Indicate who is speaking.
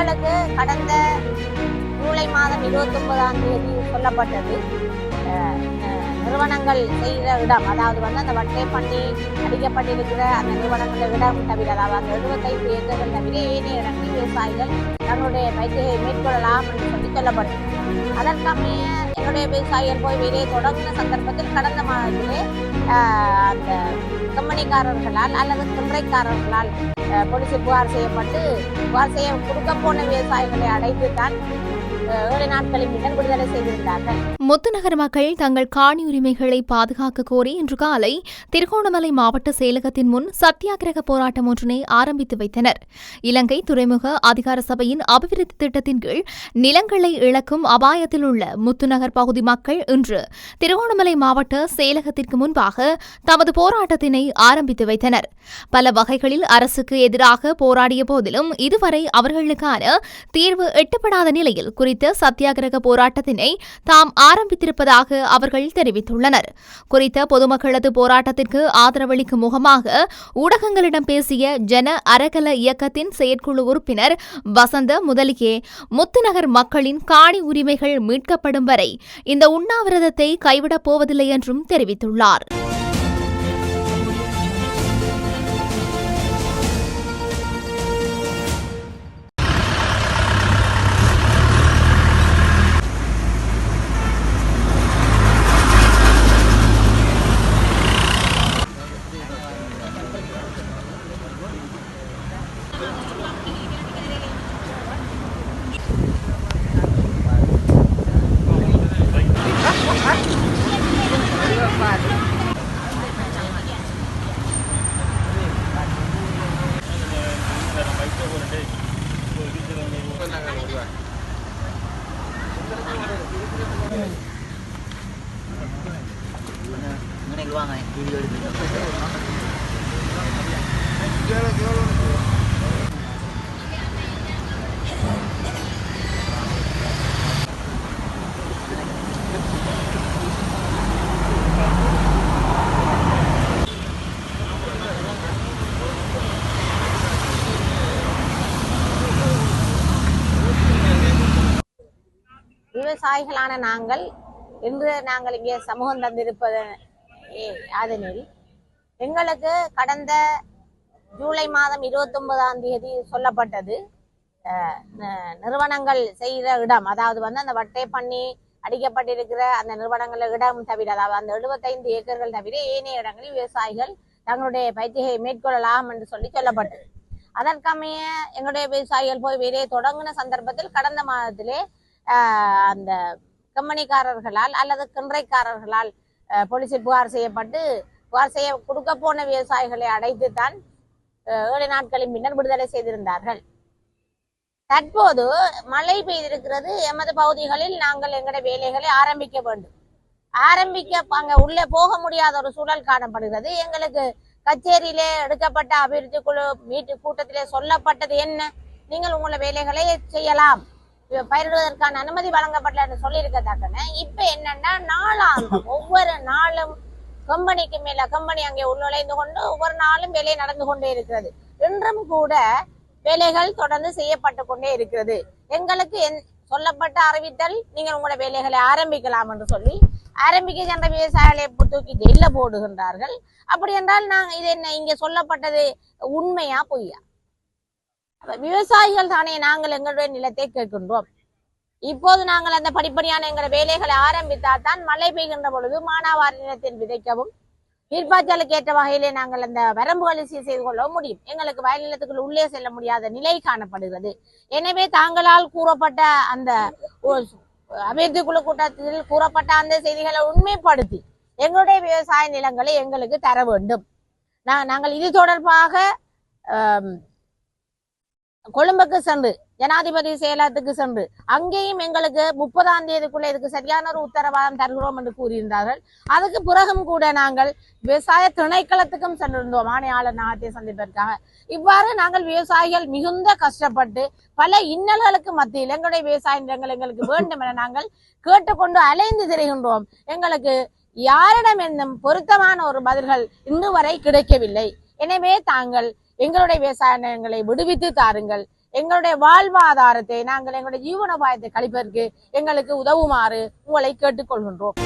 Speaker 1: எங்களுக்கு கடந்த ஜூலை மாதம் இருபத்தி ஒன்பதாம் தேதி சொல்லப்பட்டது. நிறுவனங்கள் செய்கிற இடம் அதாவது வந்து அந்த வட்டை பண்ணி அடிக்கப்பட்டிருக்கிற அந்த நிறுவனங்கள் இடம் தவிர அதாவது அந்த எழுபத்தைந்து ஏக்கர்கள் தவிர ஏனைய இடங்களில் விவசாயிகள் தன்னுடைய பயிற்சியை மேற்கொள்ளலாம் என்று சொல்லி சொல்லப்பட்டது. அதற்கமைய என்னுடைய பேசாயர் போய் வெளியே தொடங்கின சந்தர்ப்பத்தில் கடந்த மாதத்திலே அந்த கம்பெனிக்காரர்களால் அல்லது துறைக்காரர்களால் போலீஸில் புகார் செய்யப்பட்டு புகார் செய்ய கொடுக்க போன விவசாயிகளை அடைத்து தான் ஏழு நாட்களின் பின்னர் விடுதலை செய்திருந்தார்கள்
Speaker 2: முத்துநகர் மக்கள் தங்கள் காணி உரிமைகளை பாதுகாக்க கோரி இன்று காலை திருகோணமலை மாவட்ட செயலகத்தின் முன் சத்தியாகிரக போராட்டம் ஒன்றினை ஆரம்பித்து வைத்தனர். இலங்கை துறைமுக அதிகார சபையின் அபிவிருத்தி திட்டத்தின் கீழ் நிலங்களை இழக்கும் அபாயத்தில் உள்ள முத்துநகர் பகுதி மக்கள் இன்று திருகோணமலை மாவட்ட செயலகத்திற்கு முன்பாக தமது போராட்டத்தினை ஆரம்பித்து வைத்தனர். பல வகைகளில் அரசுக்கு எதிராக போராடிய போதிலும் இதுவரை அவர்களுக்கான தீர்வு எட்டப்படாத நிலையில் குறித்த சத்தியாகிரக போராட்டத்தினை தாம் ஆரம்பித்திருப்பதாக அவர்கள் தெரிவித்துள்ளனர். குறித்த பொதுமக்களது போராட்டத்திற்கு ஆதரவளிக்கும் முகமாக ஊடகங்களிடம் பேசிய ஜன அறகல இயக்கத்தின் செயற்குழு உறுப்பினர் வசந்த முதலியே முத்துநகர் மக்களின் காணி உரிமைகள் மீட்கப்படும் வரை இந்த உண்ணாவிரதத்தை கைவிடப் போவதில்லை என்றும் தெரிவித்துள்ளார்.
Speaker 3: இங்கே வீடியோ
Speaker 1: விவசாயிகளான நாங்கள் இன்று நாங்கள் இங்கே சமூகம் தந்திருப்பது அதனில் எங்களுக்கு கடந்த ஜூலை மாதம் இருபத்தொன்பதாம் தேதி சொல்லப்பட்டது அஹ், நிறுவனங்கள் செய்கிற இடம் அதாவது வந்து அந்த வட்டை பண்ணி அடிக்கப்பட்டிருக்கிற அந்த நிறுவனங்கள் இடம் தவிர அதாவது அந்த எழுபத்தைந்து ஏக்கர்கள் தவிர ஏனைய இடங்களில் விவசாயிகள் தங்களுடைய பயிற்சியை மேற்கொள்ளலாம் என்று சொல்லி சொல்லப்பட்டது. அதற்கமைய எங்களுடைய விவசாயிகள் போய் வேலையை தொடங்கின சந்தர்ப்பத்தில் கடந்த மாதத்திலே ஆஹ், அந்த கம்பெனிக்காரர்களால் அல்லது கிண்றைக்காரர்களால் போலீஸில் புகார் செய்யப்பட்டு புகார் செய்ய கொடுக்க போன விவசாயிகளை அடைத்து தான் ஏழு நாட்களின் பின்னர் விடுதலை செய்திருந்தார்கள். தற்போது மழை பெய்திருக்கிறது. எமது பகுதிகளில் நாங்கள் எங்களுடைய வேலைகளை ஆரம்பிக்க வேண்டும். ஆரம்பிக்க அங்க உள்ளே போக முடியாத ஒரு சூழல் காணப்படுகிறது. எங்களுக்கு கச்சேரியிலே எடுக்கப்பட்ட அபிவிருத்தி குழு மீட்டு கூட்டத்திலே சொல்லப்பட்டது என்ன? நீங்கள் உங்களை வேலைகளை செய்யலாம். பயிரிடுவதற்கான அனுமதி வழங்கப்படல என்று சொல்லியிருக்கத்தக்கன. இப்ப என்னன்னா நாளாந்தம் ஒவ்வொரு நாளும் கம்பெனிக்கு மேல கம்பெனி அங்கே உள்நுழைந்து கொண்டு ஒவ்வொரு நாளும் வேலை நடந்து கொண்டே இருக்கிறது. இன்றும் கூட வேலைகள் தொடர்ந்து செய்யப்பட்டு கொண்டே இருக்கிறது. எங்களுக்கு என் சொல்லப்பட்ட அறிவித்தல் நீங்கள் உங்களோட வேலைகளை ஆரம்பிக்கலாம் என்று சொல்லி ஆரம்பிக்கின்ற விவசாயிகளை தூக்கி ஜெயில போடுகின்றார்கள். அப்படி என்றால் நாங்க இது என்ன இங்க சொல்லப்பட்டது உண்மையா பொய்யா? விவசாயிகள் தானே நாங்கள் எங்களுடைய நிலத்தை கேட்கின்றோம். இப்போது நாங்கள் அந்த படிப்படியான எங்கள் வேலைகளை ஆரம்பித்தால் தான் மழை பெய்கின்ற பொழுது மானாவாரி நிலத்தில் விதைக்கவும் நீர்ப்பாய்ச்சலுக்கு ஏற்ற வகையிலே நாங்கள் அந்த வரம்புகளை சீர் செய்து கொள்ள முடியும். எங்களுக்கு வயல் நிலத்துக்குள் உள்ளே செல்ல முடியாத நிலை காணப்படுகிறது. எனவே தாங்களால் கூறப்பட்ட அந்த ஒ- அபிவிருத்தி குழு கூட்டத்தில் கூறப்பட்ட அந்த செய்திகளை உண்மைப்படுத்தி எங்களுடைய விவசாய நிலங்களை எங்களுக்கு தர வேண்டும். நாங்கள் இது தொடர்பாக கொழும்புக்கு சென்று ஜனாதிபதி செயலகத்துக்கு சென்று அங்கேயும் எங்களுக்கு முப்பதாம் தேதிக்குள்ள இதுக்கு சரியான ஒரு உத்தரவாதம் தருகிறோம் என்று கூறியிருந்தார்கள். அதுக்கு பிறகும் கூட நாங்கள் விவசாய திணைக்களத்துக்கும் சென்றிருந்தோம். ஆணையாளர் நாகத்தை சந்திப்பதற்காக. இவ்வாறு நாங்கள் விவசாயிகள் மிகுந்த கஷ்டப்பட்டு பல இன்னல்களுக்கு மத்தியில் எங்களுடைய விவசாய நிலங்கள் எங்களுக்கு வேண்டும் என நாங்கள் கேட்டுக்கொண்டு அலைந்து திரிகின்றோம். எங்களுக்கு யாரிடம் என்னும் பொருத்தமான ஒரு பதில்கள் இன்று வரை கிடைக்கவில்லை. எனவே தாங்கள் எங்களுடைய விவசாய நிலங்களை விடுவித்து தாருங்கள். எங்களுடைய வாழ்வாதாரத்தை நாங்கள் எங்களுடைய ஜீவனோபாயத்தை கழிப்பதற்கு எங்களுக்கு உதவுமாறு உங்களை கேட்டுக்கொள்கின்றோம்.